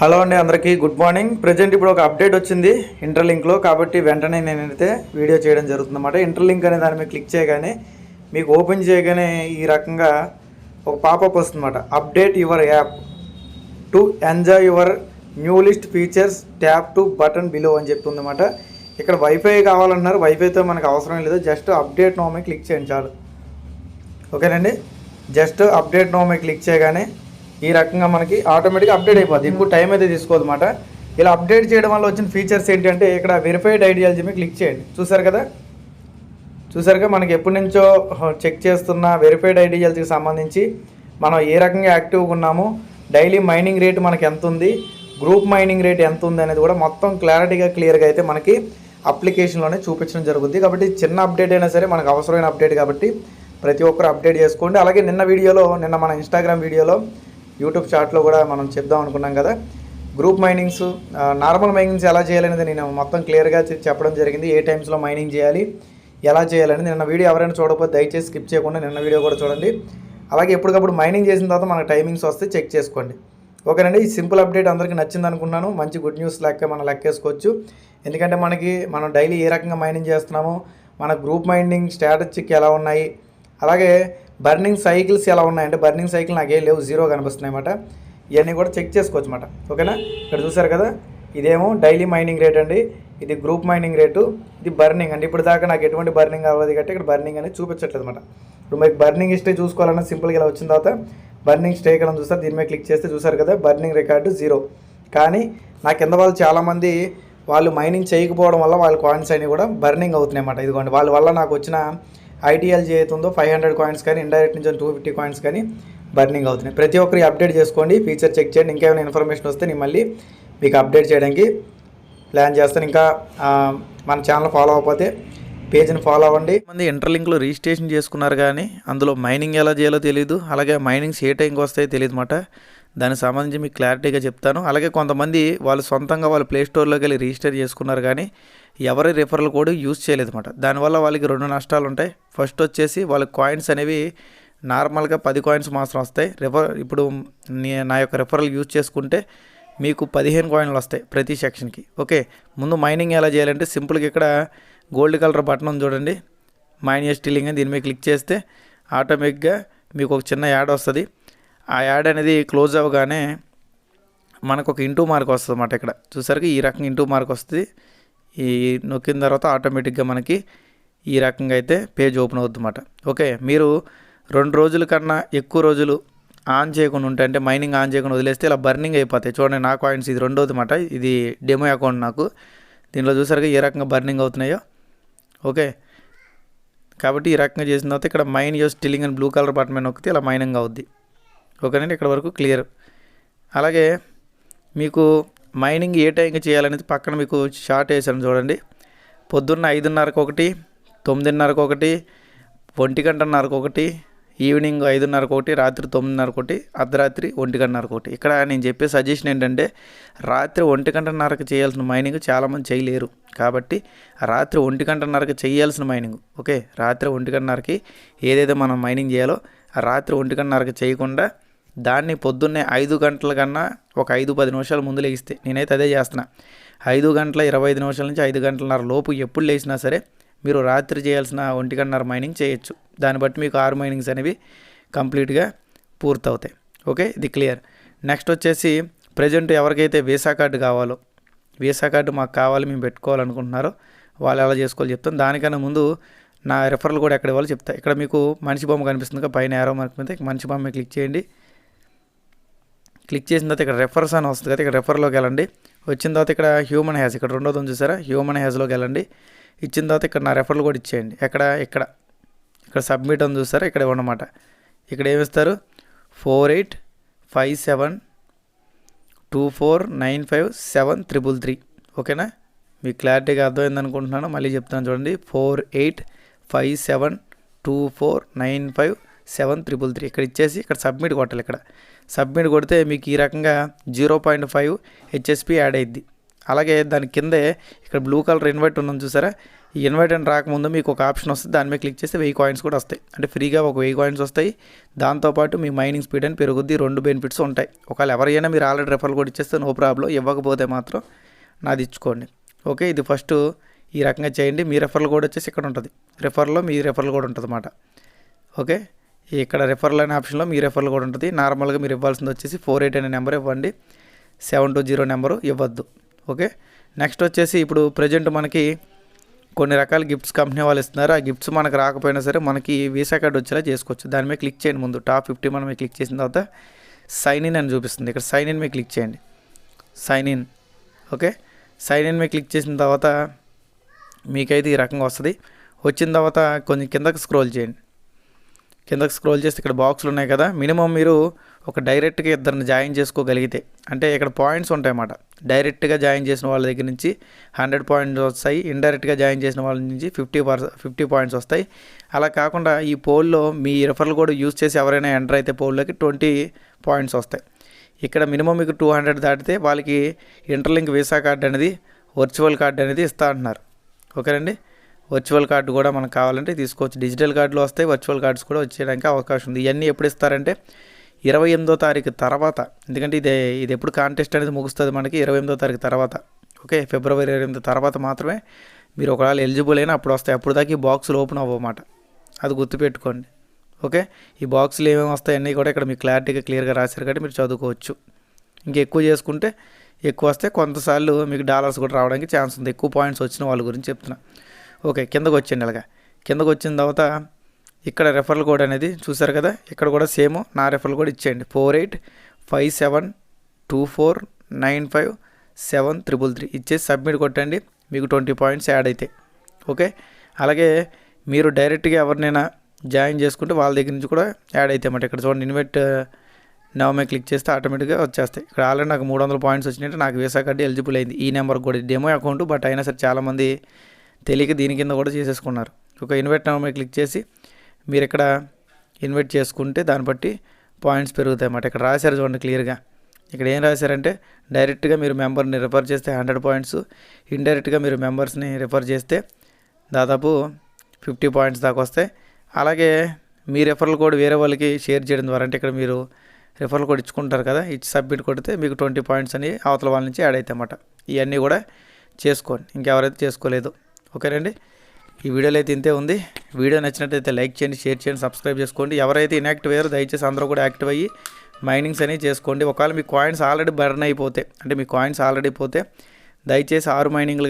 Hello అండి అందరికీ good morning. Present ఇప్పుడు ఒక అప్డేట్ వచ్చింది ఇంటర్లింక్లో. కాబట్టి వెంటనే నేనైతే వీడియో చేయడం జరుగుతుందన్నమాట. ఇంటర్లింక్ అనే దాని మీద క్లిక్ చేయగానే మీకు ఓపెన్ చేయగానే ఈ రకంగా ఒక పాపప్ వస్తుందన్నమాట. Update your app. To enjoy your new list features tap to button below అని చెప్తుందన్నమాట. ఇక్కడ వైఫై కావాలన్నారు వైఫైతో మనకు అవసరం లేదు. జస్ట్ అప్డేట్ నోమే క్లిక్ చేయండి చాలు. ఓకేనండి? జస్ట్ అప్డేట్ నోమే క్లిక్ చేయగానే ఈ రకంగా మనకి ఆటోమేటిక్గా అప్డేట్ అయిపోద్ది. ఎక్కువ టైం అయితే తీసుకోదు అనమాట ఇలా అప్డేట్ చేయడం వల్ల వచ్చిన ఫీచర్స్ ఏంటంటే ఇక్కడ వెరిఫైడ్ ఐడియాలజీ మీద క్లిక్ చేయండి. చూసారు కదా? చూసారుగా మనకి ఎప్పటి నుంచో చెక్ చేస్తున్న వెరిఫైడ్ ఐడియాలజీకి సంబంధించి మనం ఏ రకంగా యాక్టివ్గా ఉన్నాము డైలీ మైనింగ్ రేట్ మనకి ఎంత ఉంది గ్రూప్ మైనింగ్ రేట్ ఎంత ఉంది అనేది కూడా మొత్తం క్లారిటీగా క్లియర్గా అయితే మనకి అప్లికేషన్లోనే చూపించడం జరుగుతుంది కాబట్టి చిన్న అప్డేట్ అయినా సరే మనకు అవసరమైన అప్డేట్ కాబట్టి ప్రతి ఒక్కరు అప్డేట్ చేసుకోండి. అలాగే నిన్న వీడియోలో నిన్న మన ఇన్స్టాగ్రామ్ వీడియోలో యూట్యూబ్ చాట్లో కూడా మనం చెప్దాం అనుకున్నాం కదా. గ్రూప్ మైనింగ్స్ నార్మల్ మైనింగ్స్ ఎలా చేయాలనేది నేను మొత్తం క్లియర్గా చెప్పడం జరిగింది. ఏ టైమ్స్లో మైనింగ్ చేయాలి ఎలా చేయాలని నిన్న వీడియో ఎవరైనా చూడకపోతే దయచేసి స్కిప్ చేయకుండా నిన్న వీడియో కూడా చూడండి. అలాగే ఎప్పటికప్పుడు మైనింగ్ చేసిన తర్వాత మనకు టైమింగ్స్ వస్తే చెక్ చేసుకోండి. ఓకేనండి ఈ సింపుల్ అప్డేట్ అందరికీ నచ్చింది అనుకున్నాను. మంచి గుడ్ న్యూస్ లెక్క మనం లెక్కేసుకోవచ్చు. ఎందుకంటే మనకి మనం డైలీ ఏ రకంగా మైనింగ్ చేస్తున్నామో మన గ్రూప్ మైనింగ్ స్ట్రాటజీకి ఎలా ఉన్నాయి అలాగే బర్నింగ్ సైకిల్స్ ఎలా ఉన్నాయి అంటే బర్నింగ్ సైకిల్ నాకేం లేవు జీరో కనిపిస్తున్నాయి అన్నమాట. ఇవన్నీ కూడా చెక్ చేసుకోవచ్చు అన్నమాట. ఓకేనా? ఇక్కడ చూసారు కదా? ఇదేమో డైలీ మైనింగ్ రేట్ అండి. ఇది గ్రూప్ మైనింగ్ రేటు. ఇది బర్నింగ్ అండి. ఇప్పుడు దాకా నాకు ఎటువంటి బర్నింగ్ అవ్వదు కాబట్టి ఇక్కడ బర్నింగ్ అనేది చూపించట్లేదు అనమాట ఇప్పుడు మీకు బర్నింగ్ హిస్టరీ చూసుకోవాలన్నా సింపుల్గా ఇలా వచ్చిన తర్వాత బర్నింగ్ స్టే ఇక్కడ చూస్తారు. దీని మీద క్లిక్ చేస్తే చూసారు కదా? Burning record zero. కానీ నా కింద వాళ్ళు చాలామంది వాళ్ళు మైనింగ్ చేయకపోవడం వల్ల వాళ్ళ కాయిన్స్ అన్ని కూడా బర్నింగ్ అవుతున్నాయి అన్నమాట. ఇదిగోండి వాళ్ళ వల్ల నాకు వచ్చిన ఐటీఎల్జీ అయితే ఉందో ఫైవ్ హండ్రెడ్ కాయిన్స్ కానీ ఇండైరెక్ట్ నుంచి టూ ఫిఫ్టీ కాయిన్స్ కానీ బర్నింగ్ అవుతున్నాయి. ప్రతి ఒక్కరి అప్డేట్ చేసుకోండి ఫీచర్ చెక్ చేయండి. ఇంకేమైనా ఇన్ఫర్మేషన్ వస్తే నేను మళ్ళీ మీకు అప్డేట్ చేయడానికి ప్లాన్ చేస్తాను. ఇంకా మన ఛానల్ ఫాలో అవ్వకపోతే పేజ్ని ఫాలో అవ్వండి. మంది ఇంటర్లింక్లో రిజిస్ట్రేషన్ చేసుకున్నారు కానీ అందులో మైనింగ్ ఎలా చేయాలో తెలియదు అలాగే మైనింగ్స్ ఏ టైంకి వస్తాయో తెలియదు అన్నమాట దానికి సంబంధించి మీకు క్లారిటీగా చెప్తాను. అలాగే కొంతమంది వాళ్ళు సొంతంగా వాళ్ళు ప్లే స్టోర్లోకి వెళ్ళి రిజిస్టర్ చేసుకున్నారు కానీ ఎవరి రిఫరల్ కోడ్ యూజ్ చేయలేదు అనమాట దానివల్ల వాళ్ళకి రెండు నష్టాలు ఉంటాయి. ఫస్ట్ వచ్చేసి వాళ్ళ కాయిన్స్ అనేవి నార్మల్గా పది కాయిన్స్ మాత్రం వస్తాయి. రిఫర్ ఇప్పుడు నా యొక్క రిఫరల్ యూజ్ చేసుకుంటే మీకు పదిహేను కాయిన్లు వస్తాయి ప్రతి సెక్షన్కి. ఓకే ముందు మైనింగ్ ఎలా చేయాలంటే సింపుల్గా ఇక్కడ గోల్డ్ కలర్ బటన్ ఉంది చూడండి. మైన్ స్టీలింగ్ అని దీని మీద క్లిక్ చేస్తే ఆటోమేటిక్గా మీకు ఒక చిన్న యాడ్ వస్తుంది. ఆ యాడ్ అనేది క్లోజ్ అవ్వగానే మనకు ఒక ఇంటూ మార్క్ వస్తుంది అన్నమాట ఇక్కడ. చూసరికి ఈ రకంగా ఇంటూ మార్క్ వస్తుంది. ఈ నొక్కిన తర్వాత ఆటోమేటిక్గా మనకి ఈ రకంగా అయితే పేజ్ ఓపెన్ అవుతుంది అన్నమాట ఓకే మీరు రెండు రోజుల కన్నా ఎక్కువ రోజులు ఆన్ చేయకుండా ఉంటే అంటే మైనింగ్ ఆన్ చేయకుండా వదిలేస్తే ఇలా బర్నింగ్ అయిపోతాయి. చూడండి నా కాయిన్స్ ఇది రెండోది అన్నమాట. ఇది డెమో అకౌంట్ నాకు. దీనిలో చూసారుగా ఏ రకంగా బర్నింగ్ అవుతున్నాయో. ఓకే కాబట్టి ఈ రకంగా చేసిన తర్వాత ఇక్కడ మైన్ యూస్ స్టిల్లింగ్ అని బ్లూ కలర్ బటన్ మీద నొక్కితే ఇలా మైనింగ్ అవుద్ది. ఓకేనండి? ఇక్కడ వరకు క్లియర్. అలాగే మీకు మైనింగ్ ఏ టైంకి చేయాలనేది పక్కన మీకు షార్ట్ వేసాను చూడండి. పొద్దున్న ఐదున్నరకు ఒకటి తొమ్మిదిన్నరకు ఒకటి ఒంటి గంటన్నరకు ఒకటి ఈవినింగ్ ఐదున్నరకు ఒకటి రాత్రి తొమ్మిదిన్నరకు ఒకటి అర్ధరాత్రి ఒంటి గంటన్నరకు ఒకటి ఇక్కడ నేను చెప్పే సజెషన్ ఏంటంటే రాత్రి ఒంటి గంటన్నరకు చేయాల్సిన మైనింగ్ చాలామంది చేయలేరు. కాబట్టి రాత్రి ఒంటి గంటన్నరకు చేయాల్సిన మైనింగ్ ఓకే? రాత్రి ఒంటి గంటన్నరకి ఏదైతే మనం మైనింగ్ చేయాలో రాత్రి ఒంటి గంటన్నరకు చేయకుండా దాన్ని పొద్దున్నే ఐదు గంటల కన్నా ఒక ఐదు పది నిమిషాల ముందు లేగిస్తే నేనైతే అదే చేస్తున్నా. ఐదు గంటల ఇరవై ఐదు నిమిషాల నుంచి ఐదు గంటలన్నర లోపు ఎప్పుడు లేచినా సరే మీరు రాత్రి చేయాల్సిన ఒంటి గంటన్నర మైనింగ్ చేయొచ్చు. దాన్ని బట్టి మీకు ఆరు మైనింగ్స్ అనేవి కంప్లీట్గా పూర్తవుతాయి. ఓకే? ఇది క్లియర్. నెక్స్ట్ వచ్చేసి ప్రజెంట్ ఎవరికైతే వీసా కార్డు కావాలో వీసా కార్డు మాకు కావాలి మేము పెట్టుకోవాలనుకుంటున్నారో వాళ్ళు ఎలా చేసుకోవాలి చెప్తాను దానికన్నా ముందు నా రెఫరల్ కూడా ఎక్కడ ఇవ్వాలో చెప్తా. ఇక్కడ మీకు మనిషి బొమ్మ కనిపిస్తుంది పైన ఏరో మార్క్ మీద. మనిషి బొమ్మ క్లిక్ చేయండి. క్లిక్ చేసిన తర్వాత ఇక్కడ రెఫర్స్ అని వస్తుంది కదా ఇక్కడ రెఫర్లోకి వెళ్ళండి. వచ్చిన తర్వాత ఇక్కడ హ్యూమన్ హ్యాజ్ ఇక్కడ రెండోది ఉంది చూసారా? హ్యూమన్ హ్యాజ్లోకి వెళ్ళండి. ఇచ్చిన తర్వాత ఇక్కడ నా రెఫర్లు కూడా ఇచ్చేయండి. ఎక్కడ? ఇక్కడ. ఇక్కడ సబ్మిట్ అని చూస్తారా ఇక్కడ ఇవ్వనమాట. ఇక్కడ ఏమిస్తారు four eight five seven two four nine five seven triple three ఓకేనా? మీకు క్లారిటీగా అర్థమైంది అనుకుంటున్నాను. మళ్ళీ చెప్తాను చూడండి. Four eight five seven two four nine five seven triple three. ఇక్కడ ఇచ్చేసి ఇక్కడ సబ్మిట్ కొట్టాలి ఇక్కడ. సబ్మిట్ కొడితే మీకు ఈ రకంగా zero point five HSP add అయ్యిద్ది. అలాగే దాని కిందే ఇక్కడ బ్లూ కలర్ ఇన్వైట్ ఉందని చూసారా? ఈ ఇన్వైట్ అని రాకముందు మీకు ఒక ఆప్షన్ వస్తుంది. దాని మీద క్లిక్ చేస్తే వెయ్యి కాయిన్స్ కూడా వస్తాయి. అంటే ఫ్రీగా ఒక వెయ్యి కాయిన్స్ వస్తాయి. దాంతోపాటు మీ మైనింగ్ స్పీడ్ అని పెరుగుద్ది. రెండు బెనిఫిట్స్ ఉంటాయి. ఒకవేళ ఎవరైనా మీరు ఆల్రెడీ రెఫర్ కూడా ఇచ్చేస్తే నో ప్రాబ్లం. ఇవ్వకపోతే మాత్రం నాది ఇచ్చుకోండి. ఓకే ఇది ఫస్ట్ ఈ రకంగా చేయండి. మీ రెఫర్లు కూడా వచ్చేసి ఇక్కడ ఉంటుంది. రెఫర్లో మీ రెఫర్లు కూడా ఉంటుంది అన్నమాట ఓకే? ఇక్కడ రెఫరల్ అనే ఆప్షన్లో మీ రెఫరల్ కూడా ఉంటుంది. నార్మల్గా మీరు ఇవ్వాల్సింది వచ్చేసి ఫోర్ ఎయిట్ అనే నెంబర్ ఇవ్వండి. సెవెన్ టూ జీరో నెంబరు ఇవ్వద్దు. ఓకే నెక్స్ట్ వచ్చేసి ఇప్పుడు ప్రజెంట్ మనకి కొన్ని రకాల గిఫ్ట్స్ కంపెనీ వాళ్ళు ఇస్తున్నారు. ఆ గిఫ్ట్స్ మనకు రాకపోయినా సరే మనకి వీసా కార్డు వచ్చేలా చేసుకోవచ్చు. దాని మీద క్లిక్ చేయండి ముందు. టాప్ ఫిఫ్టీ మనం క్లిక్ చేసిన తర్వాత సైన్ ఇన్ అని చూపిస్తుంది. ఇక్కడ సైన్ ఇన్ మీద క్లిక్ చేయండి. Sign in okay sign in మీద క్లిక్ చేసిన తర్వాత మీకైతే ఈ రకంగా వస్తుంది. వచ్చిన తర్వాత కొంచెం కిందకి స్క్రోల్ చేయండి. కిందకి స్క్రోల్ చేస్తే ఇక్కడ బాక్స్లు ఉన్నాయి కదా మినిమం మీరు ఒక డైరెక్ట్గా ఇద్దరిని జాయిన్ చేసుకోగలిగితే అంటే ఇక్కడ పాయింట్స్ ఉంటాయన్నమాట. డైరెక్ట్గా జాయిన్ చేసిన వాళ్ళ దగ్గర నుంచి హండ్రెడ్ పాయింట్స్ వస్తాయి ఇండైరెక్ట్గా జాయిన్ చేసిన వాళ్ళ నుంచి ఫిఫ్టీ పర్ ఫిఫ్టీ పాయింట్స్ వస్తాయి. అలా కాకుండా ఈ పోల్లో మీ రిఫర్లు కూడా యూజ్ చేసి ఎవరైనా ఎంటర్ అయితే పోల్లోకి ట్వంటీ పాయింట్స్ వస్తాయి. ఇక్కడ మినిమం మీకు టూ హండ్రెడ్ దాటితే వాళ్ళకి ఇంటర్లింక్ వీసా కార్డ్ అనేది వర్చువల్ కార్డ్ అనేది ఇస్తా అంటున్నారు. ఓకేనండి? వర్చువల్ కార్డు కూడా మనకు కావాలంటే తీసుకోవచ్చు. డిజిటల్ కార్డులు వస్తాయి వర్చువల్ కార్డ్స్ కూడా వచ్చేయడానికి అవకాశం ఉంది. ఇవన్నీ ఎప్పుడు ఇస్తారంటే ఇరవై ఎనిమిదో తారీఖు తర్వాత. ఎందుకంటే ఇది ఇది ఎప్పుడు కాంటెస్ట్ అనేది ముగుస్తుంది మనకి ఇరవై ఎనిమిదో తారీఖు తర్వాత. ఓకే? ఫిబ్రవరి ఇరవై ఎనిమిది తర్వాత మాత్రమే మీరు ఒకవేళ ఎలిజిబుల్ అయినా అప్పుడు వస్తాయి. అప్పుడు దాకా ఈ బాక్సులు ఓపెన్ అవ్వమాట. అది గుర్తుపెట్టుకోండి. ఓకే? ఈ బాక్సులు ఏమేమి వస్తాయన్నీ కూడా ఇక్కడ మీకు క్లారిటీగా క్లియర్గా రాశారు కాబట్టి మీరు చదువుకోవచ్చు. ఇంకా ఎక్కువ చేసుకుంటే ఎక్కువ వస్తే కొంతసార్లు మీకు డాలర్స్ కూడా రావడానికి ఛాన్స్ ఉంది. ఎక్కువ పాయింట్స్ వచ్చిన వాళ్ళ గురించి చెప్తున్నా. ఓకే కిందకు వచ్చింది ఇలాగా కిందకు వచ్చిన తర్వాత ఇక్కడ రెఫరల్ కోడ్ అనేది చూసారు కదా ఇక్కడ కూడా సేమ్ నా రెఫరల్ కోడ్ ఇచ్చేయండి. Four eight five seven two four nine five seven triple three ఇచ్చేసి సబ్మిట్ కొట్టండి మీకు ట్వంటీ పాయింట్స్ యాడ్ అవుతాయి ఓకే? అలాగే మీరు డైరెక్ట్గా ఎవరినైనా జాయిన్ చేసుకుంటే వాళ్ళ దగ్గర నుంచి కూడా యాడ్ అవుతాయి అన్నమాట. ఇక్కడ చూడండి ఇన్వెట్ నవమే క్లిక్ చేస్తే ఆటోమేటిక్గా వచ్చేస్తాయి. ఇక్కడ ఆల్రెడీ నాకు మూడు వందల పాయింట్స్ వచ్చినాయంటే నాకు వీసా కార్డు ఎలిజిబుల్ అయింది. ఈ నెంబర్ కూడా డెమో అకౌంట్ బట్ అయినా సరే చాలామంది తెలియక దీని కింద కూడా చేసేసుకున్నారు. ఒక ఇన్వైట్ నవమే క్లిక్ చేసి మీరు ఇక్కడ ఇన్వైట్ చేసుకుంటే దాన్ని బట్టి పాయింట్స్ పెరుగుతాయి అన్నమాట. ఇక్కడ రాశారు చూడండి క్లియర్గా ఇక్కడ ఏం రాశారంటే డైరెక్ట్గా మీరు మెంబర్ని రిఫర్ చేస్తే హండ్రెడ్ పాయింట్స్ ఇండైరెక్ట్గా మీరు మెంబర్స్ని రిఫర్ చేస్తే దాదాపు ఫిఫ్టీ పాయింట్స్ దాకా వస్తాయి. అలాగే మీ రెఫరల్ కోడ్ వేరే వాళ్ళకి షేర్ చేయడం ద్వారా అంటే ఇక్కడ మీరు రిఫరల్ కోడ్ ఇచ్చుకుంటారు కదా ఇచ్చి సబ్మిట్ కొడితే మీకు ట్వంటీ పాయింట్స్ అని అవతల వాళ్ళ నుంచి యాడ్ అవుతాయి అన్నమాట. ఇవన్నీ కూడా చేసుకోండి. ఇంకెవరైతే చేసుకోలేదు. ఓకేనండి ఈ వీడియోలో అయితే ఇంతే ఉంది. వీడియో నచ్చినట్టయితే లైక్ చేయండి షేర్ చేయండి సబ్స్క్రైబ్ చేసుకోండి. ఎవరైతే ఇన్యాక్టివ్ అయ్యారో దయచేసి అందరూ కూడా యాక్టివ్ అయ్యి మైనింగ్స్ అనేవి చేసుకోండి. ఒకవేళ మీ కాయిన్స్ ఆల్రెడీ బర్న్ అయిపోతే అంటే మీ కాయిన్స్ ఆల్రెడీ పోతే దయచేసి ఆరు మైనింగ్లు